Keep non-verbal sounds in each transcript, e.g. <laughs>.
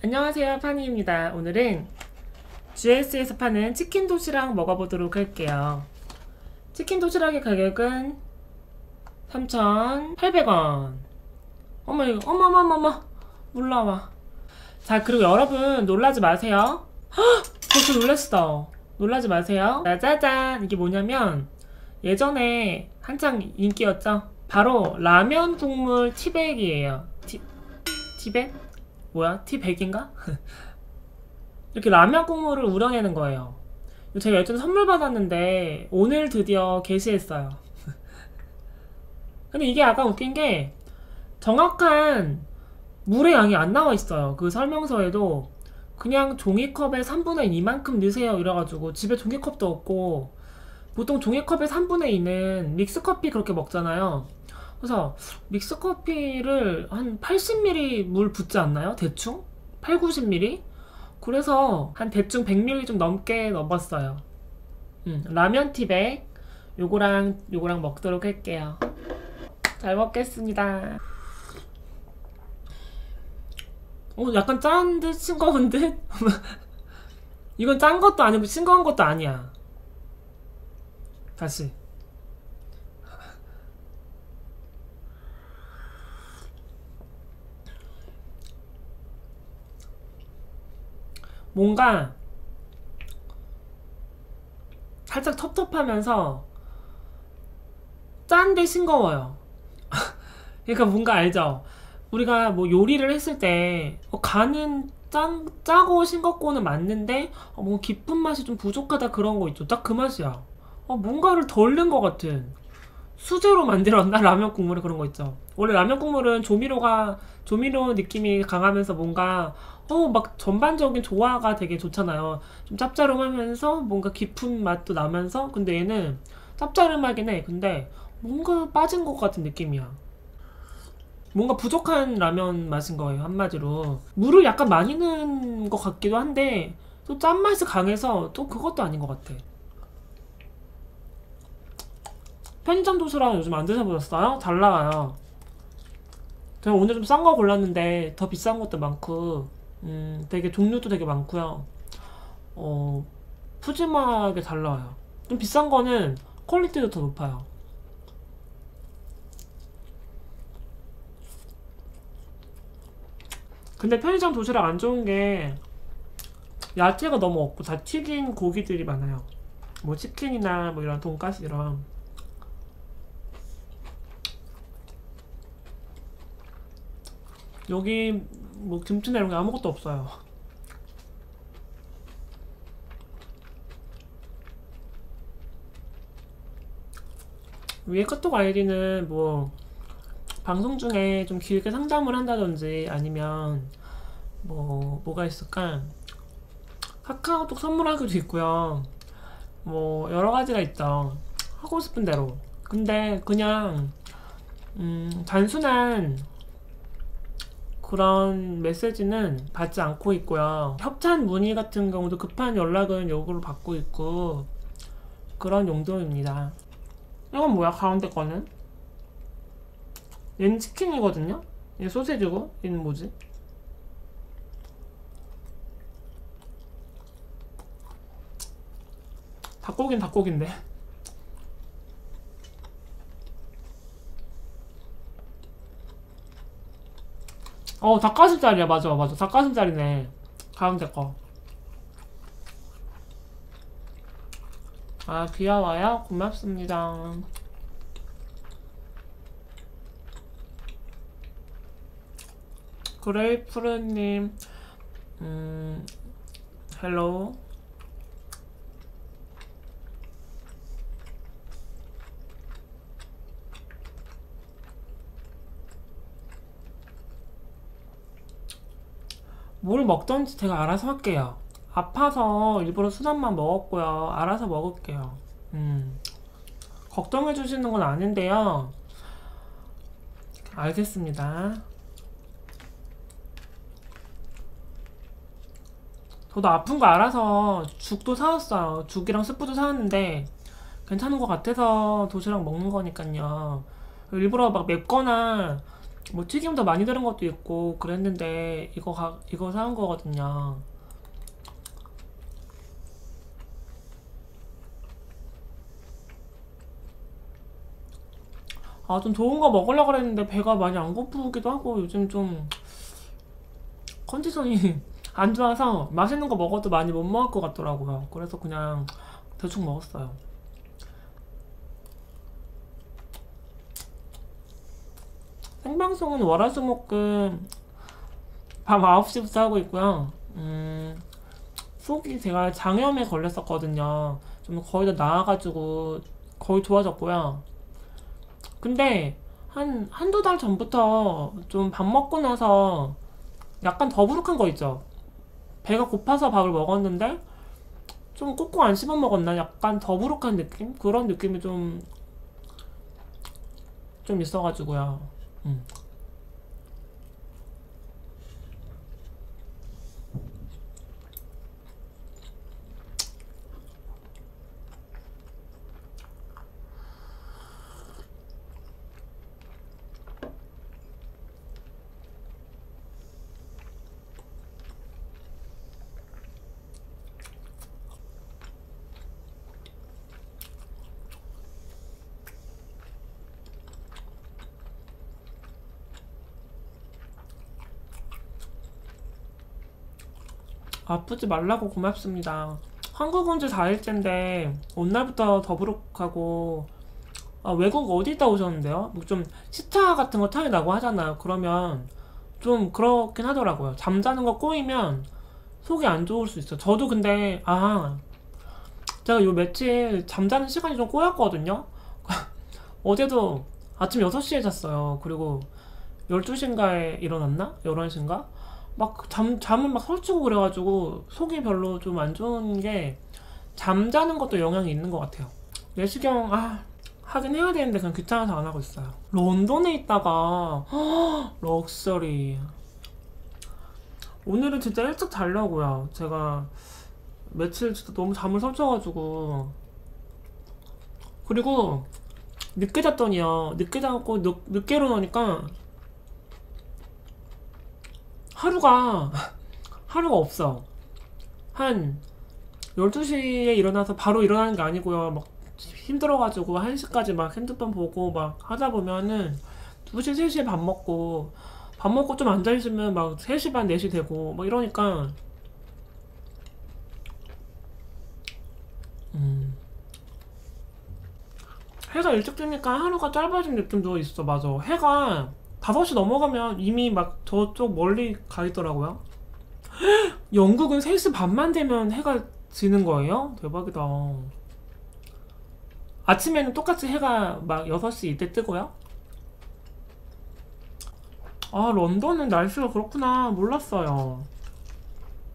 안녕하세요 파니입니다. 오늘은 GS에서 파는 치킨 도시락 먹어보도록 할게요. 치킨 도시락의 가격은 3,800원. 어머 이거 어머머머머. 올라와 자 그리고 여러분 놀라지 마세요. 헉! 벌써 놀랐어. 놀라지 마세요. 짜자잔. 이게 뭐냐면 예전에 한창 인기였죠? 바로 라면 국물 티백이에요. 티, 티백? 뭐야? T100인가? <laughs> 이렇게 라면 국물을 우려내는 거예요. 제가 예전에 선물 받았는데 오늘 드디어 게시했어요. <laughs> 근데 이게 약간 웃긴 게 정확한 물의 양이 안 나와 있어요. 그 설명서에도 그냥 종이컵에 3분의 2만큼 넣으세요 이래가지고 집에 종이컵도 없고 보통 종이컵에 3분의 2는 믹스커피 그렇게 먹잖아요. 그래서 믹스 커피를 한 80ml 물 붓지 않나요? 대충? 8, 90ml? 그래서 한 대충 100ml 좀 넘게 넣어봤어요. 음, 라면 티백 요거랑 요거랑 먹도록 할게요. 잘 먹겠습니다. 어, 약간 짠 듯 싱거운 듯? <laughs> 이건 짠 것도 아니고 싱거운 것도 아니야. 다시. 뭔가 살짝 텁텁하면서 짠데 싱거워요. <laughs> 그러니까 뭔가 알죠? 우리가 뭐 요리를 했을 때 어, 간은 짠, 짜고 싱겁고는 맞는데 어, 뭔가 깊은 맛이 좀 부족하다 그런 거 있죠. 딱 그 맛이야. 어, 뭔가를 덜 넣은 것 같은 수제로 만들었나 라면 국물에 그런 거 있죠. 원래 라면 국물은 조미료가 조미료 느낌이 강하면서 뭔가 어 막 전반적인 조화가 되게 좋잖아요. 좀 짭짤하면서 뭔가 깊은 맛도 나면서 근데 얘는 짭짤하긴 해. 근데 뭔가 빠진 것 같은 느낌이야. 뭔가 부족한 라면 맛인 거예요 한마디로 물을 약간 많이 넣은 것 같기도 한데 또 짠맛이 강해서 또 그것도 아닌 것 같아 편의점 도시락 요즘 안 드셔보셨어요? 잘 나와요 제가 오늘 좀 싼 거 골랐는데 더 비싼 것도 많고 음 되게 종류도 되게 많고요. 어 푸짐하게 잘 나와요. 좀 비싼 거는 퀄리티도 더 높아요. 근데 편의점 도시락 안 좋은 게 야채가 너무 없고 다 튀긴 고기들이 많아요. 뭐 치킨이나 뭐 이런 돈가스 이런. 여기 뭐 김치나 이런 게 아무것도 없어요. 위에 카톡 아이디는 뭐 방송 중에 좀 길게 상담을 한다든지 아니면 뭐 뭐가 있을까? 카카오톡 선물하기도 있고요. 뭐 여러 가지가 있죠. 하고 싶은 대로. 근데 그냥 음 단순한 그런 메시지는 받지 않고 있고요. 협찬 문의 같은 경우도 급한 연락은 요구를 받고 있고 그런 용도입니다. 이건 뭐야 가운데 거는? 얘는 치킨이거든요? 얘 소세지고? 얘는 뭐지? 닭고기는 닭고기인데 어 닭가슴살이야. 맞아 맞아. 닭가슴살이네. 가운데 거. 아, 귀여워요? 고맙습니다. 그레이프르님 음 헬로 뭘 먹던지 제가 알아서 할게요. 아파서 일부러 수단만 먹었고요. 알아서 먹을게요. 음. 걱정해 주시는 건 아닌데요. 알겠습니다. 저도 아픈 거 알아서 죽도 사왔어요. 죽이랑 스프도 사왔는데 괜찮은 것 같아서 도시락 먹는 거니까요. 일부러 막 맵거나 뭐 튀김 더 많이 들은 것도 있고 그랬는데 이거 가, 이거 사온 거거든요. 아, 좀 좋은 거 먹으려고 그랬는데 배가 많이 안 고프기도 하고 요즘 좀 컨디션이 <laughs> 안 좋아서 맛있는 거 먹어도 많이 못 먹을 것 같더라고요. 그래서 그냥 대충 먹었어요. 생방송은 월화수목금 밤 9시부터 하고 있고요. 음, 속이 제가 장염에 걸렸었거든요. 좀 거의 다 나아가지고 거의 좋아졌고요. 근데 한, 한두 달 전부터 좀 밥 먹고 나서 약간 더부룩한 거 있죠. 배가 고파서 밥을 먹었는데 좀 꾹꾹 안 씹어 먹었나? 약간 더부룩한 느낌? 그런 느낌이 좀, 좀 있어가지고요. 음. 아프지 말라고 고맙습니다. 한국 온 지 4일째인데, 온 날부터 더부룩하고, 아, 외국 어디 있다 오셨는데요? 뭐 좀 시차 같은 거 차이 나고 하잖아요. 그러면 좀 그렇긴 하더라고요. 잠자는 거 꼬이면 속이 안 좋을 수 있어요. 저도 근데, 아, 제가 요 며칠 잠자는 시간이 좀 꼬였거든요? <laughs> 어제도 아침 6시에 잤어요. 그리고 12시인가에 일어났나? 11시인가? 막 잠, 잠을 막 설치고 그래가지고 속이 별로 좀 안 좋은 게 잠자는 것도 영향이 있는 것 같아요. 내시경, 아, 하긴 해야 되는데 그냥 귀찮아서 안 하고 있어요. 런던에 있다가, 허, <gasps> 럭셔리. 오늘은 진짜 일찍 자려고요. 제가 며칠 진짜 너무 잠을 설쳐가지고. 그리고 늦게 잤더니요. 늦게 자고 늦, 늦게 일어나니까 하루가 하루가 없어. 한 12시에 일어나서 바로 일어나는 게 아니고요. 막 힘들어가지고 1시까지 막 핸드폰 보고 막 하다 보면은 2시, 3시에 밥 먹고 밥 먹고 좀 앉아있으면 막 3시 반, 4시 되고 막 이러니까 음. 해가 일찍 뜨니까 하루가 짧아진 느낌도 있어. 맞아. 해가 5시 넘어가면 이미 막 저쪽 멀리 가 있더라고요. <gasps> 영국은 3시 반만 되면 해가 지는 거예요? 대박이다. 아침에는 똑같이 해가 막 6시 이때 뜨고요? 아, 런던은 날씨가 그렇구나. 몰랐어요.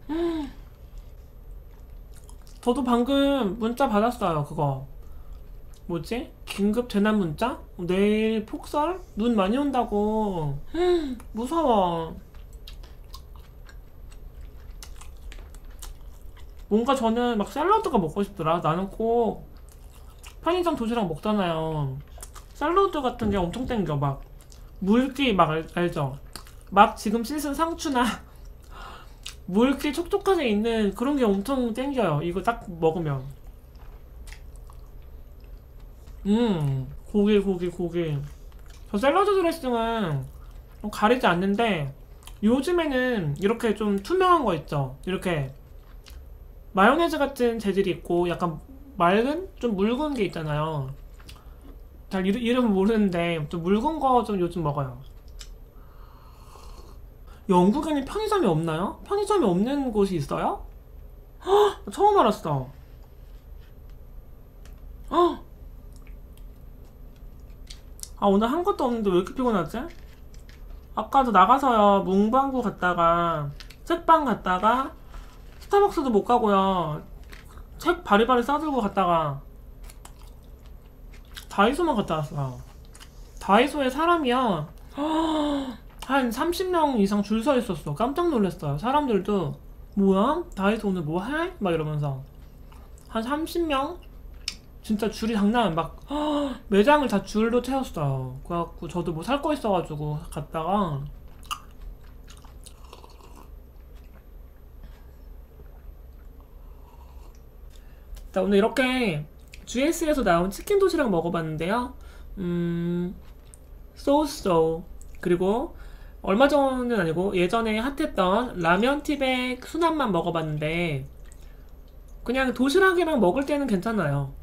<gasps> 저도 방금 문자 받았어요, 그거. 뭐지? 긴급 재난 문자? 내일 폭설? 눈 많이 온다고. 무서워. 뭔가 저는 막 샐러드가 먹고 싶더라. 나는 꼭 편의점 도시락 먹잖아요. 샐러드 같은 게 엄청 땡겨. 막 물기 막 알, 알죠? 막 지금 씻은 상추나 <laughs> 물기 촉촉하게 있는 그런 게 엄청 땡겨요. 이거 딱 먹으면. 음, 고기, 고기, 고기. 저 샐러드 드레싱은 가리지 않는데, 요즘에는 이렇게 좀 투명한 거 있죠? 이렇게 마요네즈 같은 재질이 있고, 약간 맑은? 좀 묽은 게 있잖아요. 잘 이름, 이름은 모르는데, 좀 묽은 거 좀 요즘 먹어요. 영국에는 편의점이 없나요? 편의점이 없는 곳이 있어요? <gasps> 헉, 처음 알았어. 헉, <gasps> 아 오늘 한 것도 없는데 왜 이렇게 피곤하지? 아까도 나가서요 문방구 갔다가 책방 갔다가 스타벅스도 못 가고요 책 바리바리 싸들고 갔다가 다이소만 갔다 왔어요 다이소에 사람이요 <gasps> 한 30명 이상 줄 서 있었어 깜짝 놀랐어요 사람들도 뭐야? 다이소 오늘 뭐 해? 막 이러면서 한 30명? 진짜 줄이 장난 아니야. 막 헉, <gasps> 매장을 다 줄로 채웠어요. 그래갖고 저도 뭐 살 거 있어가지고 갔다가 자, 오늘 이렇게 GS에서 나온 치킨 도시락 먹어봤는데요. 음, 소소 그리고 얼마 전은 아니고 예전에 핫했던 라면 티백 순한만 먹어봤는데 그냥 도시락이랑 먹을 때는 괜찮아요.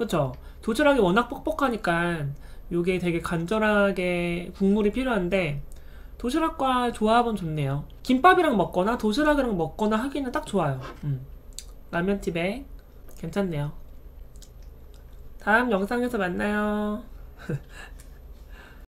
그쵸? 도시락이 워낙 뻑뻑하니까 요게 되게 간절하게 국물이 필요한데 도시락과 조합은 좋네요. 김밥이랑 먹거나 도시락이랑 먹거나 하기는 딱 좋아요. 음. 라면 티백 괜찮네요. 다음 영상에서 만나요. <laughs>